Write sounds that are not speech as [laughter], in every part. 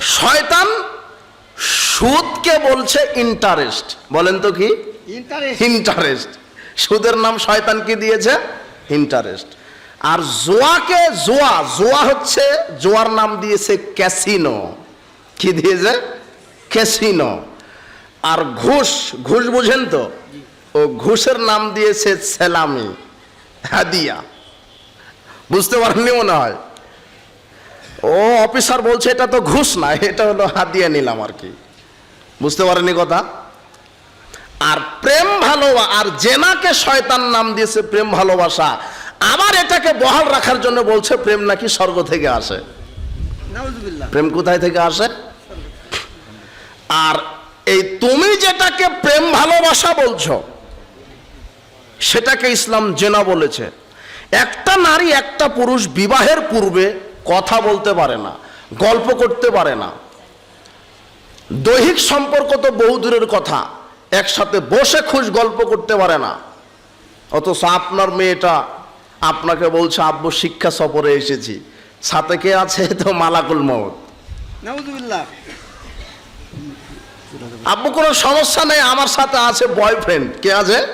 শয়তান সুদকে বলছে ইন্টারেস্ট বলেন তো কি? ইন্টারেস্ট সুদের নাম শয়তান কি দিয়েছে? ইন্টারেস্ট আর জোয়াকে জোয়া জোয়া হচ্ছে জোয়ার নাম দিয়েছে ক্যাসিনো কি দিয়েছে? ক্যাসিনো আর ঘুষ ঘুষ বুঝেন তো? ও ঘুষের নাম দিয়েছে সেলামি হাদিয়া। বুঝতে পারেননি মনে হয়? ও অফিসার বলছে এটা তো ঘুষ না এটা হলো হাদিয়া নিলাম আর কি। বুঝতে পারেনি কথা? আর প্রেম ভালো আর জেনাকে শয়তান নাম দিয়েছে প্রেম ভালোবাসা। আবার এটাকে বহাল রাখার জন্য বলছে প্রেম নাকি স্বর্গ থেকে আসে। প্রেম কোথায় থেকে আসে? আর এই তুমি যেটাকে প্রেম ভালোবাসা বলছো সেটাকে ইসলাম জেনা বলেছে। একটা নারী একটা পুরুষ বিবাহের পূর্বে কথা বলতে পারে না গল্প করতে পারে না। দৈহিক সম্পর্ক তো বহু দূরের কথা একসাথে বসে খুশ গল্প করতে পারে না। অথচ আপনার মেয়েটা আপনাকে বলছে আব্বু শিক্ষা সফরে এসেছি। সাথে কে আছে? [laughs] তো মালাকুল মত আব্বু কোনো সমস্যা নেই আমার সাথে আছে বয়ফ্রেন্ড কে আছে?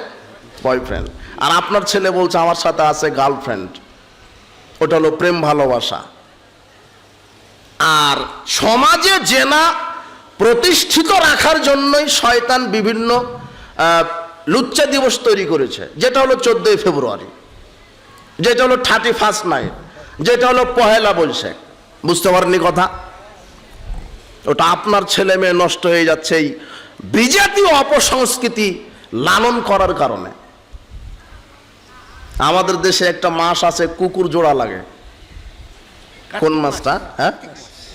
বয়ফ্রেন্ড আর আপনার ছেলে বলছে আমার সাথে আছে গার্লফ্রেন্ড ওটা হলো প্রেম ভালোবাসা। আর সমাজে জেনা প্রতিষ্ঠিত রাখার জন্যই শয়তান বিভিন্ন লুচ্চা দিবস তৈরি করেছে। যেটা হলো চোদ্দই ফেব্রুয়ারি, যেটা হলো থার্টি ফার্স্ট নাইট, যেটা হলো পহেলা বৈশাখ। বুঝতে পারেননি কথা? ওটা আপনার ছেলে মেয়ে নষ্ট হয়ে যাচ্ছে এই বিজাতীয় অপসংস্কৃতি লালন করার কারণে। আমাদের দেশে একটা মাস আছে, কুকুর জোড়া লাগে। কোন মাসটা? হ্যাঁ?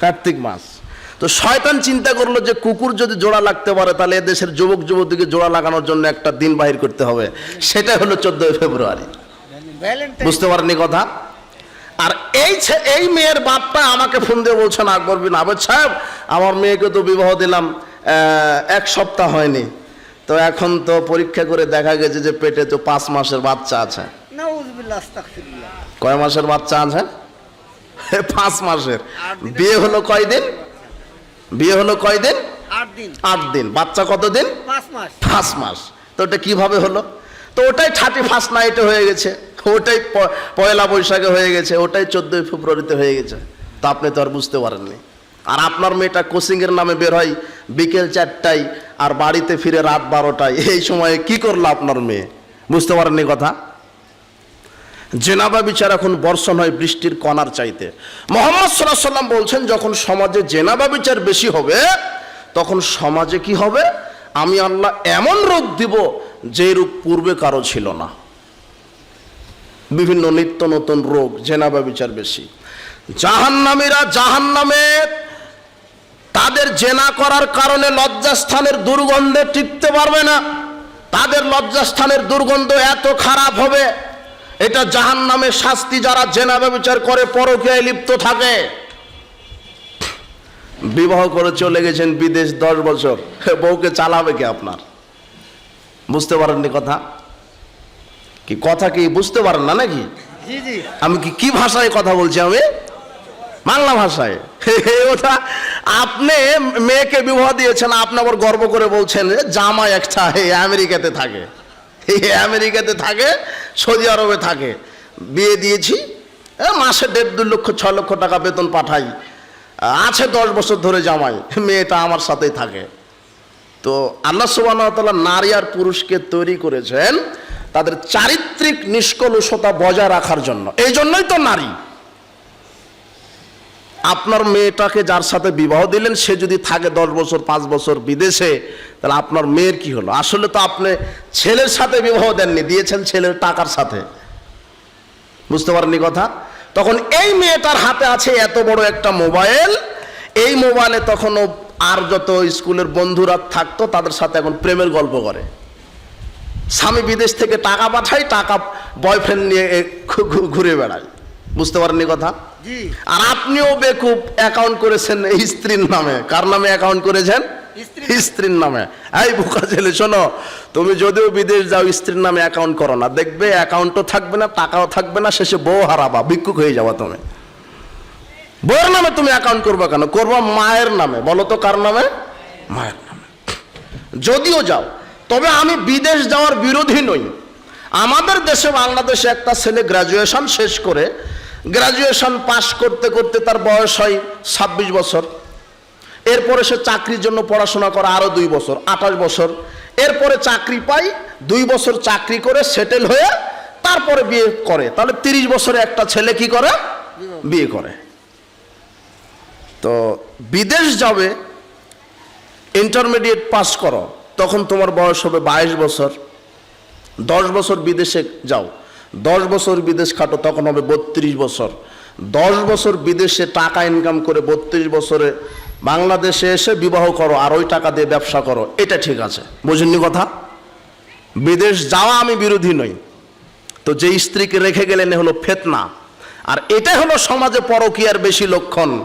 কার্তিক মাস। তো শয়তান চিন্তা করল যে কুকুর যদি জোড়া লাগতে পারে তাহলে দেশের যুবক যুবতীকে জোড়া লাগানোর জন্য একটা দিন বাহির করতে হবে। সেটা হলো চোদ্দই ফেব্রুয়ারি। বুঝতে পারেননি কথা? আর এই এই মেয়ের বাপটা আমাকে ফোন দিয়ে বলছেন আকবর বিন আবেদ সাহেব আমার মেয়েকে তো বিবাহ দিলাম এক সপ্তাহ হয়নি। তো এখন তো পরীক্ষা করে দেখা গেছে যে পেটে তো পাঁচ মাসের বাচ্চা আছে। কয় মাসের বাচ্চা আছে? পাঁচ মাসের। বিয়ে হলো কয়দিন বিয়ে হলো কয়দিন আট দিন। বাচ্চা কতদিন পাঁচ মাস। মাস। তো ওটা কীভাবে হলো? তো ওটাই থার্টি ফার্স্ট নাইটে হয়ে গেছে। ওটাই পয়লা বৈশাখে হয়ে গেছে। ওটাই চোদ্দোই ফেব্রুয়ারিতে হয়ে গেছে। তা আপনি তো আর বুঝতে পারেননি। আর আপনার মেয়েটা কোচিংয়ের নামে বের হয় বিকেল চারটায় আর বাড়িতে ফিরে রাত বারোটায়। এই সময়ে কি করল আপনার মেয়ে? বুঝতে পারেননি কথা? জেনাবা বিচার এখন বর্ষণ হয় বৃষ্টির কণার চাইতে। মোহাম্মদ সাল্লাহ সাল্লাম বলছেন, যখন সমাজে জেনাবা বিচার বেশি হবে, তখন সমাজে কি হবে? আমি আল্লাহ এমন রোগ দিব যে রূপ পূর্বে কারও ছিল না। বিভিন্ন নিত্য নতুন রোগ জেনাবা বিচার বেশি। জাহান্নামীরা জাহান্নামে তাদের জেনা করার কারণে লজ্জাস্থানের দুর্গন্ধে টিকতে পারবে না। তাদের লজ্জাস্থানের দুর্গন্ধ এত খারাপ হবে এটা জাহান নামে শাস্তি যারা জেনা ব্যবচার করে পরকীয়ায় লিপ্ত থাকে। বিবাহ করে চলে গেছেন বিদেশ দশ বছর। বউকে চালাবে কে আপনার? বুঝতে পারেননি কথা? কি কথা কি বুঝতে পারেন না নাকি? আমি কি কি ভাষায় কথা বলছি আমি? বাংলা ভাষায়। ওটা আপনি মেয়েকে বিবাহ দিয়েছেন আপনি আবার গর্ব করে বলছেন যে জামাই একটা আমেরিকাতে থাকে। আমেরিকাতে থাকে, সৌদি আরবে থাকে। বিয়ে দিয়েছি মাসে দেড় দু লক্ষ, ছ লক্ষ টাকা বেতন পাঠাই। আছে দশ বছর ধরে জামাই, মেয়েটা আমার সাথেই থাকে। তো আল্লাহ সুবাহতাল্লাহ নারী আর পুরুষকে তৈরি করেছেন তাদের চারিত্রিক নিষ্কলুষতা বজায় রাখার জন্য। এই জন্যই তো নারী। আপনার মেয়েটাকে যার সাথে বিবাহ দিলেন, সে যদি থাকে দশ বছর, পাঁচ বছর বিদেশে, তাহলে আপনার মেয়ের কি হলো? আসলে তো আপনি ছেলের সাথে বিবাহ দেননি, দিয়েছেন ছেলের টাকার সাথে। বুঝতে পারেননি কথা? তখন এই মেয়েটার হাতে আছে এত বড় একটা মোবাইল। এই মোবাইলে তখন আর যত স্কুলের বন্ধুরা থাকতো, তাদের সাথে এখন প্রেমের গল্প করে। স্বামী বিদেশ থেকে টাকা পাঠায়, টাকা বয়ফ্রেন্ড নিয়ে ঘুরে বেড়ায়। বুঝতে পারেননি কথা? আর আপনিও বেকুব অ্যাকাউন্ট করেছেন স্ত্রীর নামে। কার নামে অ্যাকাউন্ট করেছেন? স্ত্রীর নামে। এই বোকা ছেলে শোনো তুমি যদিও বিদেশ যাও স্ত্রীর নামে অ্যাকাউন্ট করো না। দেখবে অ্যাকাউন্টও থাকবে না টাকাও থাকবে না শেষে বউ হারাবা ভিক্ষুক হয়ে যাবা তুমি। বইয়ের নামে তুমি অ্যাকাউন্ট করবে কেন? করব মায়ের নামে। বলো তো কার নামে? মায়ের নামে। যদিও যাও তবে আমি বিদেশ যাওয়ার বিরোধী নই। আমাদের দেশে বাংলাদেশে একটা ছেলে গ্রাজুয়েশন শেষ করে গ্রাজুয়েশন পাশ করতে করতে তার বয়স হয় ছাব্বিশ বছর। এরপরে সে চাকরির জন্য পড়াশোনা করে আরও দুই বছর, আঠাশ বছর। এরপরে চাকরি পাই দুই বছর চাকরি করে সেটেল হয়ে তারপরে বিয়ে করে। তাহলে তিরিশ বছরে একটা ছেলে কি করে? বিয়ে করে। তো বিদেশ যাবে ইন্টারমিডিয়েট পাস করো, তখন তোমার বয়স হবে বাইশ বছর। দশ বছর বিদেশে যাও। দশ বছর বিদেশ খাটো, তখন হবে বত্রিশ বছর। দশ বছর বিদেশে টাকা ইনকাম করে বত্রিশ বছরে বাংলাদেশে এসে বিবাহ করো আর ওই টাকা দিয়ে ব্যবসা করো, এটা ঠিক আছে। বুঝেননি কথা? বিদেশ যাওয়া আমি বিরোধী নই। তো যে স্ত্রীকে রেখে গেলেন হলো ফেতনা। আর এটা হলো সমাজে পরকীয়ার বেশি লক্ষণ।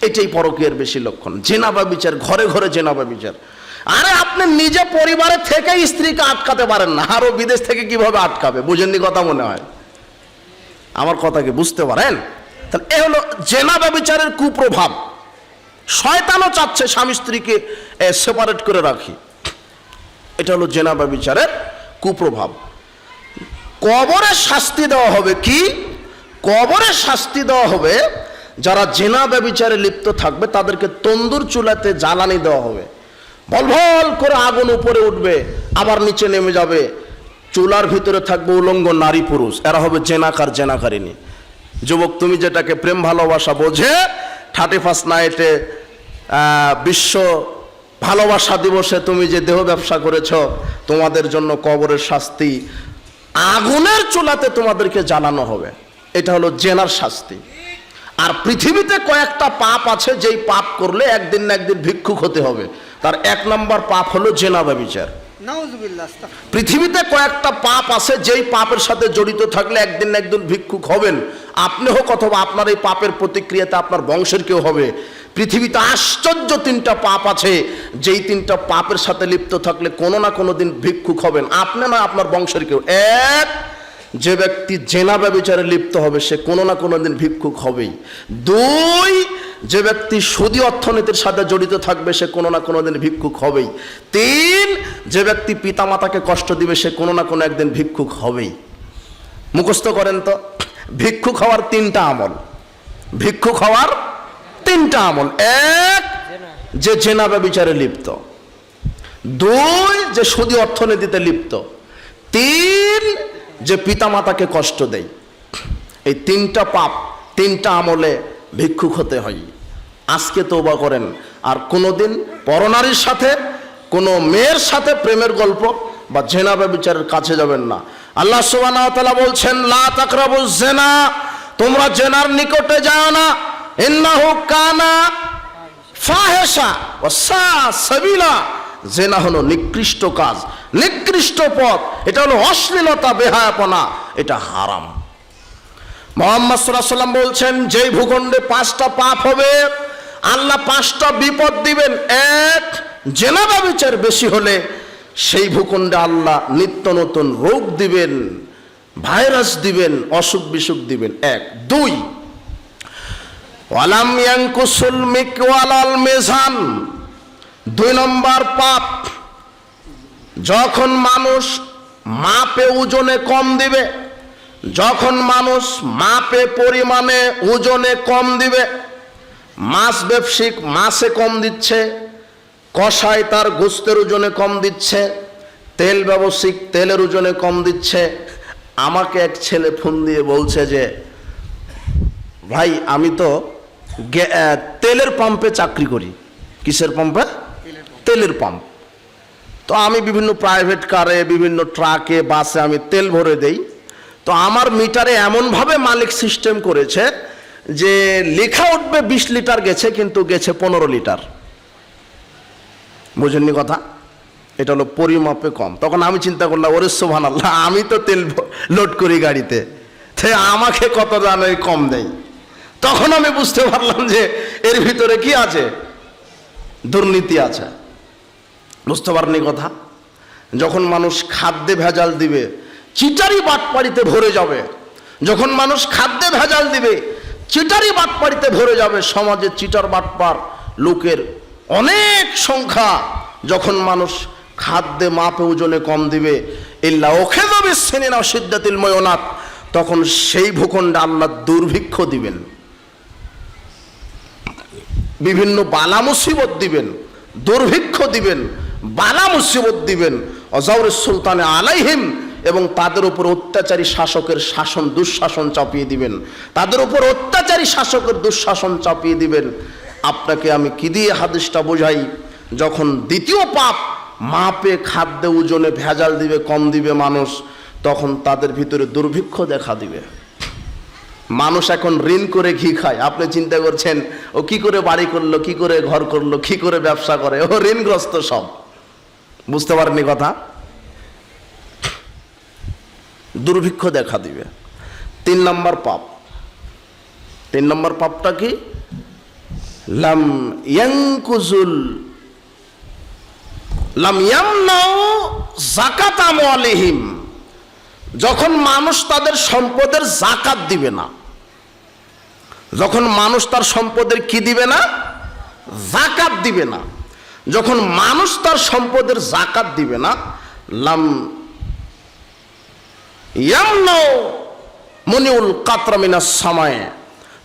এটাই পরকীয়ার বেশি লক্ষণ। জেনাবা বিচার, ঘরে ঘরে জেনাবা বিচার। আরে আপনি নিজে পরিবারে থেকে স্ত্রীকে আটকাতে পারেন না। আরও বিদেশ থেকে কীভাবে আটকাবে? বুঝেননি কথা মনে হয়? আমার কথা কি বুঝতে পারেন? তাহলে এ হলো জেনাবা বিচারের কুপ্রভাব। শয়তানও চাচ্ছে স্বামী স্ত্রীকে সেপারেট করে রাখি। এটা হলো জেনাবা বিচারের কুপ্রভাব। কবরে শাস্তি দেওয়া হবে কি? কবরে শাস্তি দেওয়া হবে, যারা জেনা ব্যবিচারে লিপ্ত থাকবে, তাদেরকে তন্দুর চুলাতে জ্বালানি দেওয়া হবে। ভল ভল করে আগুন উপরে উঠবে, আবার নিচে নেমে যাবে। চুলার ভিতরে থাকবে উলঙ্গ নারী পুরুষ, এরা হবে জেনাকার জেনাকারিনী যুবক, তুমি যেটাকে প্রেম ভালোবাসা বোঝে, থার্টি ফার্স্ট নাইটে বিশ্ব ভালোবাসা দিবসে তুমি যে দেহ ব্যবসা করেছ, তোমাদের জন্য কবরের শাস্তি আগুনের চুলাতে তোমাদেরকে জ্বালানো হবে। এটা হলো জেনার শাস্তি। আর পৃথিবীতে কয়েকটা পাপ আছে, যেই পাপ করলে একদিন না একদিন ভিক্ষুক হতে হবে। তার এক নম্বর পাপ হলো জেনা ব্যবিচার পৃথিবীতে কয়েকটা পাপ আছে যেই পাপের সাথে জড়িত থাকলে একদিন না একদিন ভিক্ষুক হবেন। আপনি হোক অথবা আপনার এই পাপের প্রতিক্রিয়াতে আপনার বংশের কেউ হবে। পৃথিবীতে আশ্চর্য তিনটা পাপ আছে যেই তিনটা পাপের সাথে লিপ্ত থাকলে কোনো না কোনো দিন ভিক্ষুক হবেন। আপনি না আপনার বংশের কেউ। এক যে ব্যক্তি জেনা ব্যবিচারে লিপ্ত হবে সে কোনো না কোনো দিন ভিক্ষুক হবেই। দুই যে ব্যক্তি সুদী অর্থনীতির সাথে জড়িত থাকবে, সে কোনো না কোনো দিন ভিক্ষুক হবেই। তিন, যে ব্যক্তি পিতামাতাকে কষ্ট দিবে, সে কোনো না কোনো একদিন ভিক্ষুক হবেই। মুখস্থ করেন তো, ভিক্ষুক হওয়ার তিনটা আমল। ভিক্ষুক হওয়ার তিনটা আমল। এক, যে জেনাবে বিচারে লিপ্ত। দুই, যে সুদী অর্থনীতিতে লিপ্ত। তিন, যে পিতামাতাকে কষ্ট দেয়। এই তিনটা পাপ, তিনটা আমলে ভিক্ষুক হতে হয়। আজকে তৌবা করেন। আর কোনোদিন পরনারীর সাথে, কোনো মেয়ের সাথে প্রেমের গল্প বা জেনা বিচারের কাছে যাবেন না। আল্লাহ তাআলা বলছেন, লা তাকরাবু জেনা তোমরা জেনার নিকটে যাও না। ইন্নাহু কানা ফাহেসা ও সাবিলা। জেনা হলো নিকৃষ্ট কাজ, নিকৃষ্ট পথ। এটা হলো অশ্লীলতা, বেহায়াপনা। এটা হারাম। মোহাম্মদ সাল্লাহ সাল্লাম বলছেন, যেই ভূখণ্ডে পাঁচটা পাপ হবে, আল্লাহ পাঁচটা বিপদ দিবেন। এক, জেনাবা বিচার বেশি হলে সেই ভূখণ্ডে আল্লাহ নিত্য নতুন রোগ দিবেন, ভাইরাস দিবেন, অসুখ বিসুখ দিবেন। এক। দুই, ওয়ালাম ইয়াংকুসুল মিকওয়ালাল মেজান। দুই নম্বর পাপ, যখন মানুষ মাপে ওজনে কম দিবে যখন মানুষ মাপে পরিমাণে ওজনে কম দিবে, মাছ ব্যবসায়িক মাছে কম দিচ্ছে কষায় তার গোস্তের ওজনে কম দিচ্ছে, তেল ব্যবসায়িক তেলের ওজনে কম দিচ্ছে, আমাকে এক ছেলে ফোন দিয়ে বলছে যে, ভাই, আমি তো তেলের পাম্পে চাকরি করি। কিসের পাম্পে তেলের পাম্প। তো আমি বিভিন্ন প্রাইভেট কারে বিভিন্ন ট্রাকে বাসে আমি তেল ভরে দেই। তো আমার মিটারে এমনভাবে মালিক সিস্টেম করেছে যে লেখা উঠবে বিশ লিটার গেছে, কিন্তু গেছে পনেরো লিটার। বুঝেননি কথা? এটা হলো পরিমাপে কম। তখন আমি চিন্তা করলাম, ওরে সোভান আল্লাহ আমি তো তেল লোড করি গাড়িতে। সে আমাকে কত দামে কম দেয়? তখন আমি বুঝতে পারলাম যে এর ভিতরে কি আছে? দুর্নীতি আছে। বুঝতে পারেনি কথা? যখন মানুষ খাদ্যে ভেজাল দিবে চিটারি বাটপাড়িতে ভরে যাবে। যখন মানুষ খাদ্যে ভেজাল দিবে, চিটারি বাটপাড়িতে ভরে যাবে সমাজে চিটার বাটপার লোকের অনেক সংখ্যা। যখন মানুষ খাদ্যে মাপে ওজনে কম দিবে, ইল্লা ওখে যাবে সেনেনা সিদ্ধাতিল ময়নাথ তখন সেই ভূখণ্ডে আল্লাহ দুর্ভিক্ষ দিবেন। বিভিন্ন বালা মুসিবত দিবেন, দুর্ভিক্ষ দিবেন, বালা মুসিবত দিবেন। অজাউরের সুলতানে আলাইহিম এবং তাদের উপর অত্যাচারী শাসকের শাসন, দুঃশাসন চাপিয়ে দিবেন। তাদের উপর অত্যাচারী শাসকের দুঃশাসন চাপিয়ে দিবেন। আপনাকে আমি কি দিয়ে হাদিসটা বোঝাই? যখন দ্বিতীয় পাপ, মাপে খাদ্যে ওজনে ভেজাল দিবে, কম দিবে মানুষ, তখন তাদের ভিতরে দুর্ভিক্ষ দেখা দিবে। মানুষ এখন ঋণ করে ঘি খায়। আপনি চিন্তা করছেন, ও কি করে বাড়ি করল, কি করে ঘর করল, কি করে ব্যবসা করে? ও ঋণগ্রস্ত সব। বুঝতে পারেননি কথা? দুর্ভিক্ষ দেখা দিবে। তিন নম্বর পাপ। তিন নম্বর পাপটা কি? লাম ইয়াংকুজুল লাম ইয়ামনাউ জাকাত আমওয়ালিহিম যখন মানুষ তাদের সম্পদের জাকাত দিবে না, যখন মানুষ তার সম্পদের কি দিবে না? জাকাত দিবে না। যখন মানুষ তার সম্পদের জাকাত দিবে না, লাম ইয়ামনাও মনিউল কাতরামিনা সময়ে।